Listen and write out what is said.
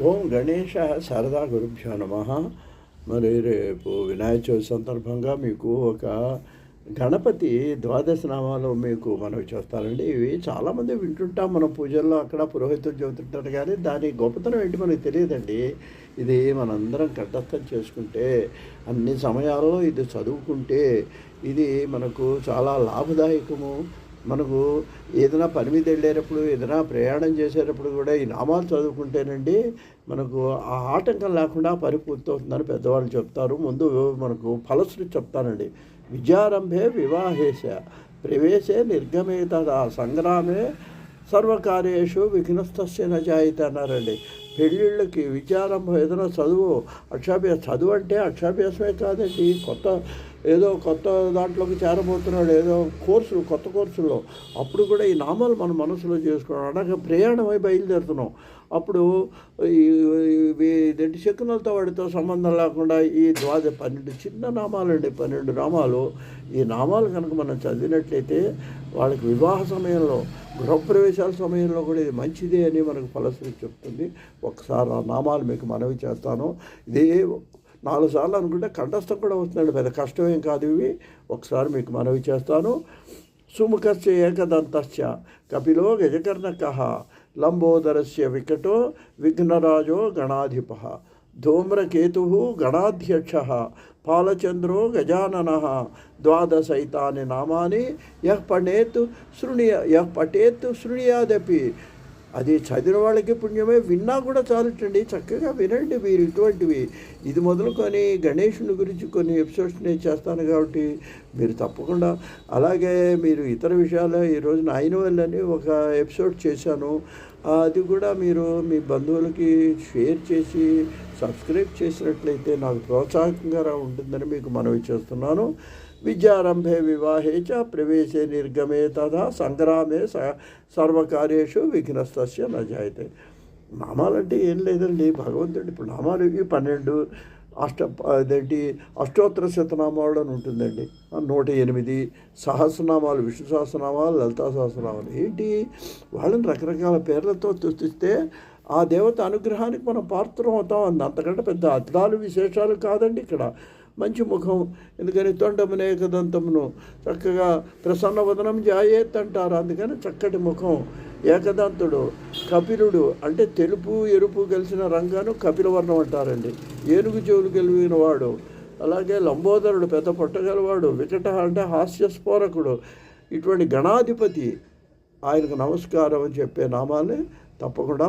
ఓం గణేష శారదా గురుభ్యో నమ. మరి రేపు వినాయక చవితి సందర్భంగా మీకు ఒక గణపతి ద్వాదశ నామాలు మీకు మనవి చేస్తారండి. ఇవి చాలామంది వింటుంటాం మన పూజల్లో అక్కడ పురోహితులు చెబుతుంటారు కానీ దాని గొప్పతనం ఏంటి మనకు తెలియదండి. ఇది మనందరం కంఠస్థం చేసుకుంటే అన్ని సమయాల్లో ఇది చదువుకుంటే ఇది మనకు చాలా లాభదాయకము. మనకు ఏదైనా పని మీద వెళ్ళేటప్పుడు ఏదైనా ప్రయాణం చేసేటప్పుడు కూడా ఈ నామాలు చదువుకుంటేనండి మనకు ఆ ఆటంకం లేకుండా పని పూర్తవుతుందని పెద్దవాళ్ళు చెప్తారు. ముందు మనకు ఫలశ్రుతి చెప్తానండి. విద్యారంభే వివాహేశ ప్రవేశే నిర్గమేత సంగ్రామే సర్వకార్యేషు విఘ్నస్తస్య నజాయిత అన్నారండి. పెళ్ళిళ్ళకి విద్యారంభం ఏదైనా చదువు అక్షాభ్యాస చదువు అంటే అక్షాభ్యాసమే కాదండి. కొత్త ఏదో కొత్త దాంట్లోకి చేరబోతున్నాడు ఏదో కోర్సులు కొత్త కోర్సుల్లో. అప్పుడు కూడా ఈ నామాలు మన మనసులో చేసుకున్నాం అలాగే ప్రయాణమై బయలుదేరుతున్నాం. అప్పుడు రెండు ఇదేంటి వాడితో సంబంధం లేకుండా ఈ ద్వాద పన్నెండు చిన్న నామాలండి పన్నెండు నామాలు. ఈ నామాలు కనుక మనం చదివినట్లయితే వాళ్ళకి వివాహ సమయంలో గృహప్రవేశాల సమయంలో కూడా ఇది మంచిదే అని మనకు ఫలశ్రుతి చెప్తుంది. ఒకసారి ఆ నామాలు మీకు మనవి చేస్తాను. ఇదే నాలుగు సార్లు అనుకుంటే కంఠస్థం కూడా వస్తున్నాడు పెద్ద కష్టమేం కాదు ఇవి. ఒకసారి మీకు మనవి చేస్తాను. సుముఖస్య ఏకదంతశ్చ కపిలో గజకర్ణక లంబోదరస్య వికటో విఘ్నరాజో గణాధిప ధూమ్రకేతు గణాధ్యక్ష పాలచంద్రో గజానన ద్వాదశైతాని నామాని యః పఠేత్ శృణియ యః పఠేత్ శృణియాదపి అది చదివిన వాళ్ళకి పుణ్యమే. విన్నా కూడా చాలుటండి చక్కగా వినండి మీరు ఇటువంటివి. ఇది మొదలుకొని గణేషుని గురించి కొన్ని ఎపిసోడ్స్ నేను చేస్తాను కాబట్టి మీరు తప్పకుండా అలాగే మీరు ఇతర విషయాలు ఈరోజు ఆయన వల్లని ఒక ఎపిసోడ్ చేశాను. అది కూడా మీరు మీ బంధువులకి షేర్ చేసి సబ్స్క్రైబ్ చేసినట్లయితే నాకు ప్రోత్సాహకంగా ఉంటుందని మీకు మనవి చేస్తున్నాను. విద్యారంభే వివాహే చ ప్రవేశే నిర్గమే తథా సంగ్రామే స సర్వకార్యేషు విఘ్నస్తస్య నజాయితే. నామాలంటే ఏం లేదండి భగవంతుడి ఇప్పుడు నామాలు ఇవి పన్నెండు అష్ట అదేంటి అష్టోత్తర శతనామాలు అని ఉంటుందండి. నూట ఎనిమిది సహస్రనామాలు విష్ణు సహస్రనామాలు లలితా సహస్రనామాలు. ఏంటి? వాళ్ళని రకరకాల పేర్లతో తృష్టిస్తే ఆ దేవత అనుగ్రహానికి మనం పాత్రం అవుతాం. అంది అంతకంటే పెద్ద అద్దాలు విశేషాలు కాదండి ఇక్కడ. మంచి ముఖం ఎందుకని తొండమునేక దంతమును చక్కగా ప్రసన్న వదనం జాయేత్ అంటారు. అందుకని చక్కటి ముఖం. ఏకదంతుడు కపిలుడు అంటే తెలుపు ఎరుపు కలిసిన రంగాను కపిలవర్ణం అంటారండి. ఏనుగు చెవులు కలిగిన వాడు అలాగే లంబోదరుడు పెద్ద పుట్టగలవాడు వికట అంటే హాస్యస్ఫోరకుడు ఇటువంటి గణాధిపతి ఆయనకు నమస్కారం అని చెప్పే నామాన్ని తప్పకుండా